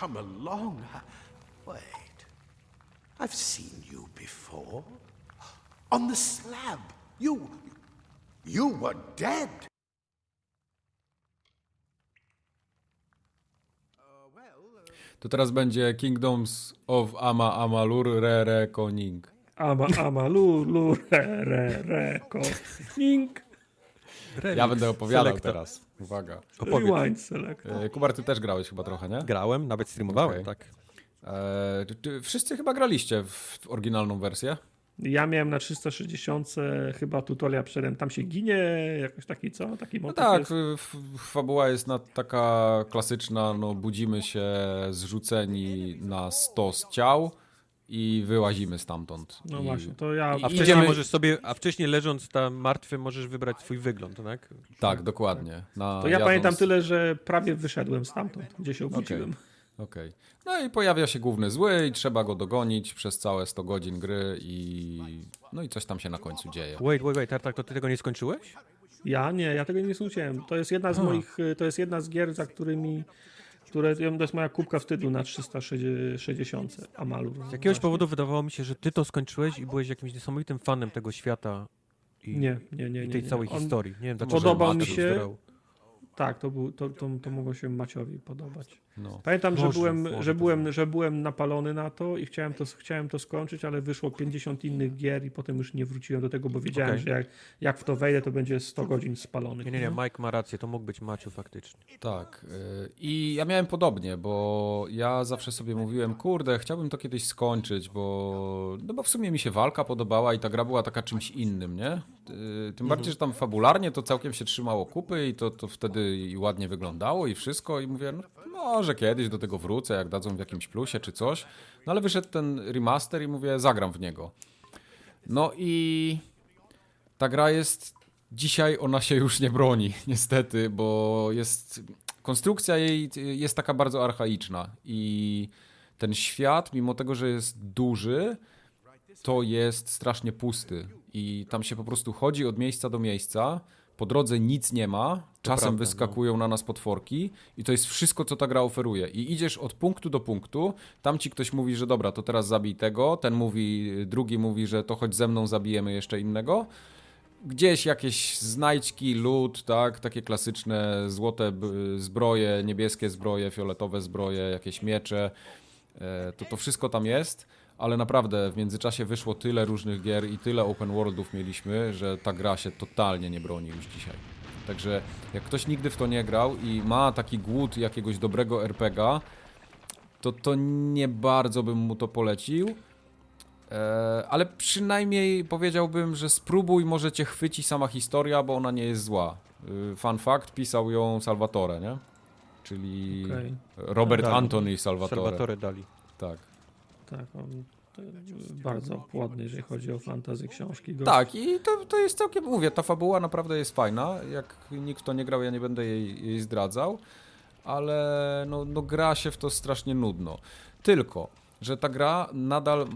come along. Wait. I've seen you before. On the slab. You. You were dead. To teraz będzie Kingdoms of Ama Amalur Re Re Koning. Ama, ama, lu, lu, re, re, re, ko, ning. Ja będę opowiadał Selecta. teraz. Uwaga. Opowiedz. Rewind select. E, Kubar, ty też grałeś chyba trochę, nie? Grałem, nawet streamowałem, Okej. tak. E, czy wszyscy chyba graliście w, w oryginalną wersję? Ja miałem na 360 chyba tutorial przed tam się ginie, jakoś taki co? Taki No motyw tak, jest. f- f- fabuła jest na, taka klasyczna, no budzimy się zrzuceni na stos ciał i wyłazimy stamtąd. No I, właśnie, to ja... A wcześniej Idziemy- możesz sobie, a wcześniej leżąc tam martwy możesz wybrać swój wygląd, tak? Tak, dokładnie. Na, To ja jadąc- pamiętam tyle, że prawie wyszedłem stamtąd, gdzie się obudziłem. okej. No i pojawia się główny zły i trzeba go dogonić przez całe 100 godzin gry i no i coś tam się na końcu dzieje. Wait, wait, wait, Tartak, to ty tego nie skończyłeś? Ja nie, ja tego nie słuchałem. To jest jedna z moich, to jest jedna z gier, za którymi, które, to jest moja kubka wstydu na 360 Amalu. Z jakiegoś powodu wydawało mi się, że ty to skończyłeś i byłeś jakimś niesamowitym fanem tego świata i, Nie, nie, nie, i nie. tej nie. całej On- historii. Nie wiem, dlaczego Podobał mi się-. Tak, to, był, to, to, to mogło się Maciowi podobać. No. Pamiętam, że byłem, że, byłem, że byłem napalony na to i chciałem to, chciałem to skończyć, ale wyszło 50 innych gier i potem już nie wróciłem do tego, bo wiedziałem, Okej. że jak, jak w to wejdę, to będzie 100 godzin spalonych. Nie, nie, nie, Mike ma rację, to mógł być Maciu faktycznie. Tak. y, I ja miałem podobnie, bo ja zawsze sobie mówiłem, kurde, chciałbym to kiedyś skończyć, bo, no bo w sumie mi się walka podobała i ta gra była taka czymś innym, nie? Y, Tym bardziej, że tam fabularnie to całkiem się trzymało kupy i to, to wtedy i ładnie wyglądało i wszystko i mówię, no może kiedyś do tego wrócę, jak dadzą w jakimś plusie czy coś. No ale wyszedł ten remaster i mówię, zagram w niego. No i ta gra jest. Dzisiaj ona się już nie broni, niestety, bo jest. Konstrukcja jej jest taka bardzo archaiczna i ten świat, mimo tego, że jest duży, to jest strasznie pusty. I tam się po prostu chodzi od miejsca do miejsca. Po drodze nic nie ma, czasem prawda, no. wyskakują na nas potworki i to jest wszystko, co ta gra oferuje. I idziesz od punktu do punktu, tam ci ktoś mówi, że dobra, to teraz zabij tego, ten mówi, drugi mówi, że to chodź ze mną, zabijemy jeszcze innego. Gdzieś jakieś znajdźki, lód, tak, takie klasyczne złote zbroje, niebieskie zbroje, fioletowe zbroje, jakieś miecze, e, to to wszystko tam jest, ale naprawdę w międzyczasie wyszło tyle różnych gier i tyle open worldów mieliśmy, że ta gra się totalnie nie broni już dzisiaj. Także jak ktoś nigdy w to nie grał i ma taki głód jakiegoś dobrego RPGa, to to nie bardzo bym mu to polecił. E, ale przynajmniej powiedziałbym, że spróbuj, może cię chwyci sama historia, bo ona nie jest zła. Y, Fun fact, pisał ją Salvatore, nie? Czyli Okej. Robert Dali. Anthony Salvatore. Salvatore dali. Tak. Tak, on to bardzo płodny, jeżeli chodzi o fantazy książki. Gość. Tak, i to, to jest całkiem, mówię, ta fabuła naprawdę jest fajna. Jak nikt w to nie grał, ja nie będę jej, jej zdradzał, ale no, no gra się w to strasznie nudno. Tylko, że ta gra nadal y,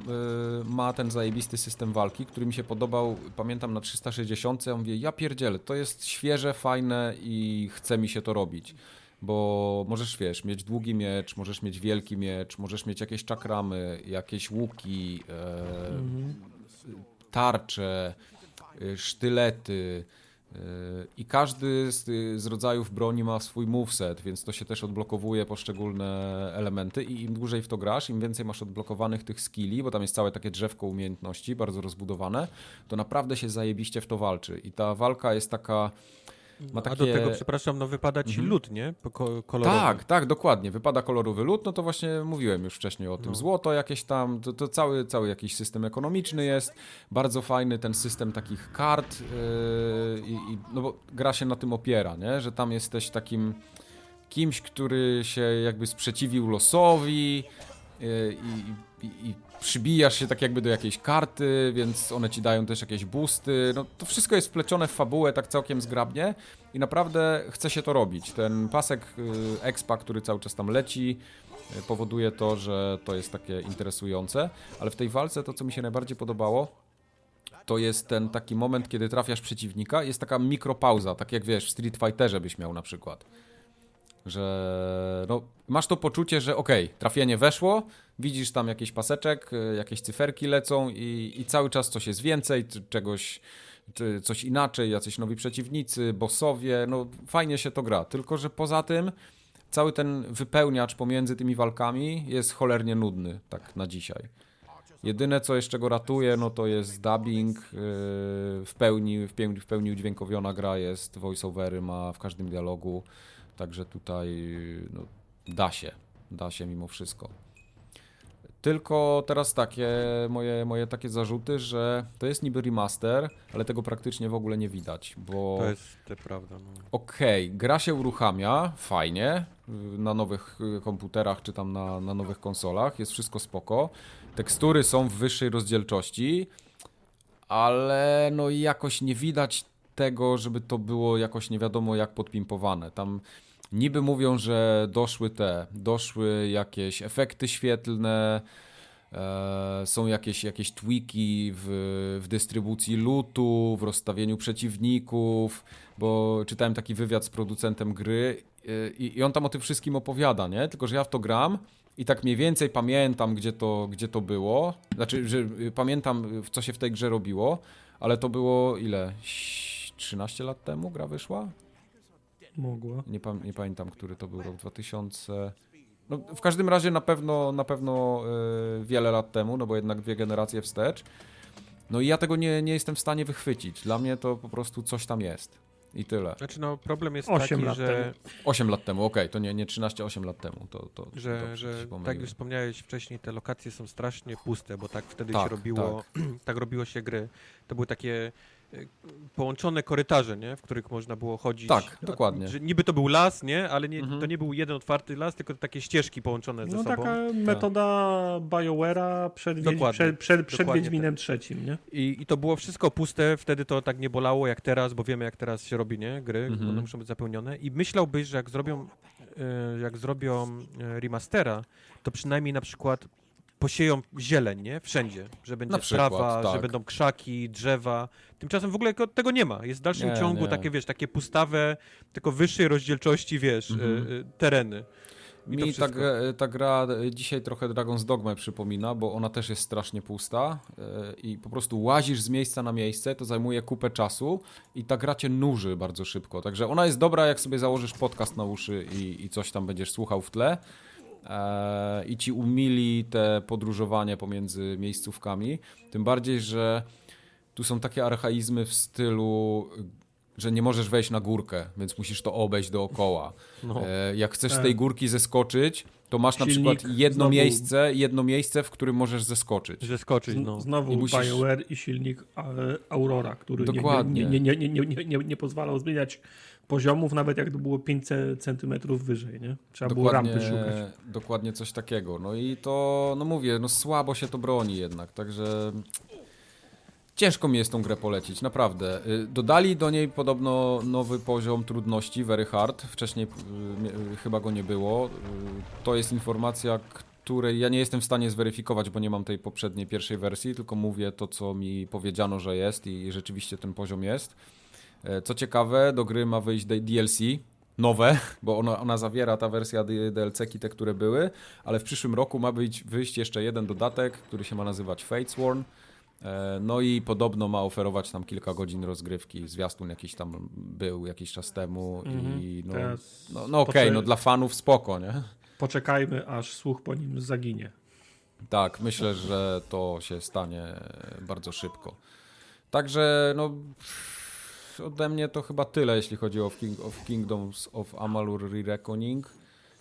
ma ten zajebisty system walki, który mi się podobał, pamiętam na 360, ja mówię, ja pierdzielę, to jest świeże, fajne i chce mi się to robić. Bo możesz, wiesz, mieć długi miecz, możesz mieć wielki miecz, możesz mieć jakieś czakramy, jakieś łuki, e, tarcze, y, sztylety y, i każdy z, z rodzajów broni ma swój moveset, więc to się też odblokowuje poszczególne elementy i im dłużej w to grasz, im więcej masz odblokowanych tych skilli, bo tam jest całe takie drzewko umiejętności, bardzo rozbudowane, to naprawdę się zajebiście w to walczy. I ta walka jest taka... Ma A takie... do tego, przepraszam, no wypada ci lód, nie? Ko- kolorowy. Tak, tak, dokładnie. Wypada kolorowy lód, no to właśnie mówiłem już wcześniej o tym. Złoto jakieś tam, to, to cały, cały jakiś system ekonomiczny jest. Bardzo fajny ten system takich kart yy, i, no bo gra się na tym opiera, nie? Że tam jesteś takim kimś, który się jakby sprzeciwił losowi i, i, i przybijasz się tak jakby do jakiejś karty, więc one ci dają też jakieś boosty. No to wszystko jest wplecione w fabułę tak całkiem zgrabnie i naprawdę chce się to robić. Ten pasek y, expa, który cały czas tam leci, y, powoduje to, że to jest takie interesujące, ale w tej walce to, co mi się najbardziej podobało, to jest ten taki moment, kiedy trafiasz przeciwnika, jest taka mikropauza, tak jak wiesz, w Street Fighterze byś miał na przykład. Że no, masz to poczucie, że okej, trafienie weszło, widzisz tam jakiś paseczek, y, jakieś cyferki lecą i, i cały czas coś jest więcej, czegoś, coś inaczej, jacyś nowi przeciwnicy, bossowie, no fajnie się to gra. Tylko, że poza tym cały ten wypełniacz pomiędzy tymi walkami jest cholernie nudny, tak na dzisiaj. Jedyne, co jeszcze go ratuje, no to jest dubbing, yy, w pełni, w pełni, w pełni udźwiękowiona gra jest, voiceovery ma w każdym dialogu, także tutaj no, da się, da się mimo wszystko. Tylko teraz takie moje, moje takie zarzuty, że to jest niby remaster, ale tego praktycznie w ogóle nie widać, bo To jest to prawda. No. okej, gra się uruchamia, fajnie, na nowych y, komputerach czy tam na, na nowych konsolach, jest wszystko spoko. Tekstury są w wyższej rozdzielczości, ale no i jakoś nie widać tego, żeby to było jakoś nie wiadomo jak podpimpowane. Tam niby mówią, że doszły te, doszły jakieś efekty świetlne, e, są jakieś, jakieś tweaki w, w dystrybucji lootu, w rozstawieniu przeciwników, bo czytałem taki wywiad z producentem gry y, i, i on tam o tym wszystkim opowiada, nie? Tylko, że ja w to gram i tak mniej więcej pamiętam, gdzie to, gdzie to było. Znaczy, że y, pamiętam, y, co się w tej grze robiło, ale to było ile? Ś- 13 lat temu gra wyszła? Mogła. Nie, pam- nie pamiętam, który to był rok 2000. No, w każdym razie na pewno, na pewno y, wiele lat temu, no bo jednak dwie generacje wstecz. No i ja tego nie, nie jestem w stanie wychwycić. Dla mnie to po prostu coś tam jest. I tyle. Znaczy no problem jest taki, lat że, 8 lat temu, okej, to nie, nie 13, 8 lat temu. To, to, że, że tak jak wspomniałeś wcześniej, te lokacje są strasznie puste, bo tak wtedy Tak, się robiło, tak. robiło się gry. To były takie połączone korytarze, nie? w których można było chodzić. Tak, dokładnie. Że niby to był las, nie? ale nie, Mhm. to nie był jeden otwarty las, tylko takie ścieżki połączone ze No sobą. taka metoda BioWare'a przed, Dokładnie. przed, przed, przed Wiedźminem trzecim, nie? I, I to było wszystko puste, wtedy to tak nie bolało jak teraz, bo wiemy jak teraz się robi, nie? Gry, Mhm. one muszą być zapełnione. I myślałbyś, że jak zrobią, e, jak zrobią e, remastera, to przynajmniej na przykład posieją zieleń, nie? Wszędzie, że będzie przykład, trawa, że tak. będą krzaki, drzewa. Tymczasem w ogóle tego nie ma. Jest w dalszym Nie, ciągu nie. takie, wiesz, takie pustawe, tylko wyższej rozdzielczości, wiesz, Mhm. e, e, tereny. I Mi ta, gra- ta gra dzisiaj trochę Dragon's Dogma przypomina, bo ona też jest strasznie pusta i po prostu łazisz z miejsca na miejsce, to zajmuje kupę czasu i ta gra cię nuży bardzo szybko. Także ona jest dobra, jak sobie założysz podcast na uszy i, i coś tam będziesz słuchał w tle i ci umili te podróżowanie pomiędzy miejscówkami. Tym bardziej, że tu są takie archaizmy w stylu, że nie możesz wejść na górkę, więc musisz to obejść dookoła. No. E, jak chcesz z Tak. tej górki zeskoczyć, to masz na Silnik przykład jedno znowu- miejsce, jedno miejsce, w którym możesz zeskoczyć. Zeskoczyć, no. Znowu I musisz- BioWare i silnik e, Aurora, który nie- Dokładnie. Nie, nie, nie, nie, nie, nie, nie pozwalał zmieniać poziomów, nawet jak to było 500 centymetrów wyżej, nie? Trzeba było rampy szukać. dokładnie coś takiego. No i to, no mówię, no słabo się to broni jednak, także ciężko mi jest tą grę polecić, naprawdę. Y, Dodali do niej podobno nowy poziom trudności, very hard. Wcześniej y, y, chyba go nie było. To jest informacja, której ja nie jestem w stanie zweryfikować, bo nie mam tej poprzedniej pierwszej wersji, tylko mówię to, co mi powiedziano, że jest i rzeczywiście ten poziom jest. E, Co ciekawe, do gry ma wyjść DLC, nowe, bo ona, ona zawiera ta wersja D- DLC-ki, te, które były, ale w przyszłym roku ma być, wyjść jeszcze jeden dodatek, który się ma nazywać Fatesworn. E, No i podobno ma oferować tam kilka godzin rozgrywki. Zwiastun jakiś tam był jakiś czas temu i no, Teraz no, no okej, poczek- no dla fanów spoko, nie? Poczekajmy, aż słuch po nim zaginie. Tak, myślę, że to się stanie bardzo szybko. Także, no, ode mnie to chyba tyle, jeśli chodzi o King, of Kingdoms of Amalur Re-Reckoning.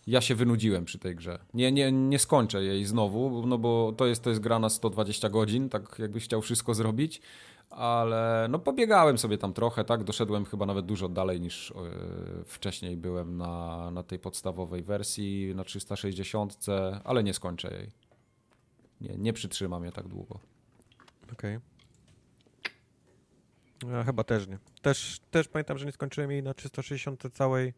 Ja się wynudziłem przy tej grze. Nie, nie, nie skończę jej znowu, no bo to jest, to jest gra na 120 godzin, tak jakbyś chciał wszystko zrobić, ale no pobiegałem sobie tam trochę, tak, doszedłem chyba nawet dużo dalej niż e, wcześniej byłem na, na tej podstawowej wersji, na 360, ale nie skończę jej. Nie, nie przytrzyma mnie tak długo. Okej. Ja chyba też nie. Też, też pamiętam, że nie skończyłem jej na 360 całej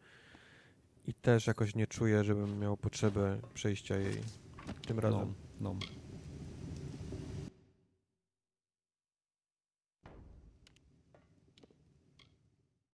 i też jakoś nie czuję, żebym miał potrzebę przejścia jej tym razem. No, no.